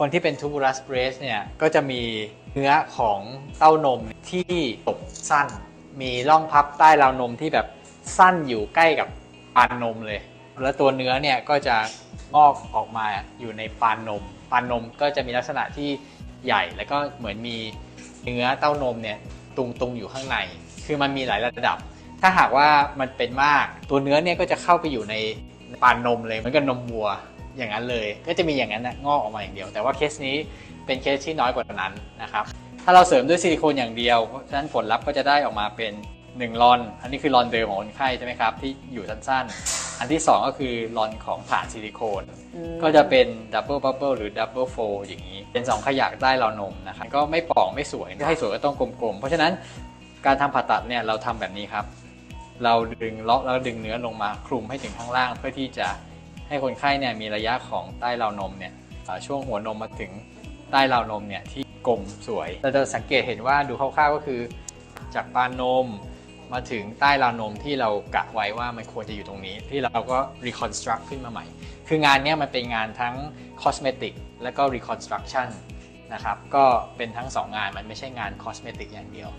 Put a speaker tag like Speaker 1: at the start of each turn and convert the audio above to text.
Speaker 1: คนที่เป็นทูบูรัสเบรสเนี่ย ก็จะมีเนื้อของเต้านมที่ตบสั้น มีร่องพับใต้ราวนมที่แบบสั้นอยู่ใกล้กับปานนมเลย แล้วตัวเนื้อเนี่ยก็จะงอกออกมาอยู่ในปานนม ปานนมก็จะมีลักษณะที่ใหญ่แล้วก็เหมือนมีเนื้อเต้านมเนี่ยตุงๆอยู่ข้างใน คือมันมีหลายระดับ ถ้าหากว่ามันเป็นมากตัวเนื้อเนี่ยก็จะเข้าไปอยู่ในปานนมเลยเหมือนกับนมวัว อย่างนั้นเลย ก็จะมีอย่างนั้นนะงอกออกมาอย่างเดียว แต่ว่าเคสนี้เป็นเคสที่น้อยกว่านั้นนะครับ ถ้าเราเสริมด้วยซิลิโคนอย่างเดียว เพราะฉะนั้นผลลัพธ์ก็จะได้ออกมาเป็น1ลอน อันนี้คือลอนเดิมของคนไข้ใช่ไหมครับที่อยู่สั้นๆ อันที่ 2 ก็คือลอนของผ่านซิลิโคน ก็จะเป็นดับเบิลบับเบิลหรือดับเบิลโฟอย่างนี้ เป็น 2 ขยักใต้ราวนมนะครับ ก็ไม่ป่องไม่สวยถ้าให้สวยก็ต้องกลมๆ เพราะฉะนั้นการทำผ่าตัดเนี่ยเราทำแบบนี้ครับ เราดึงเลาะแล้วดึงเนื้อลงมาคลุมให้ถึงข้างล่างเพื่อที่จะ ให้คนไข้เนี่ยมีระยะของใต้ราวนมเนี่ยช่วงหัวนมมาถึงใต้ราวนมเนี่ยที่กลมสวย เราจะสังเกตเห็นว่าดูคร่าวๆก็คือ จากปานนมมาถึงใต้ราวนมที่เรากะไว้ว่ามันควรจะอยู่ตรงนี้ ที่เราก็ reconstruct ขึ้นมาใหม่ คืองานนี้มันเป็นงานทั้ง cosmetic และก็ reconstruction นะครับ ก็เป็นทั้งสองงานมันไม่ใช่งาน cosmetic อย่างเดียว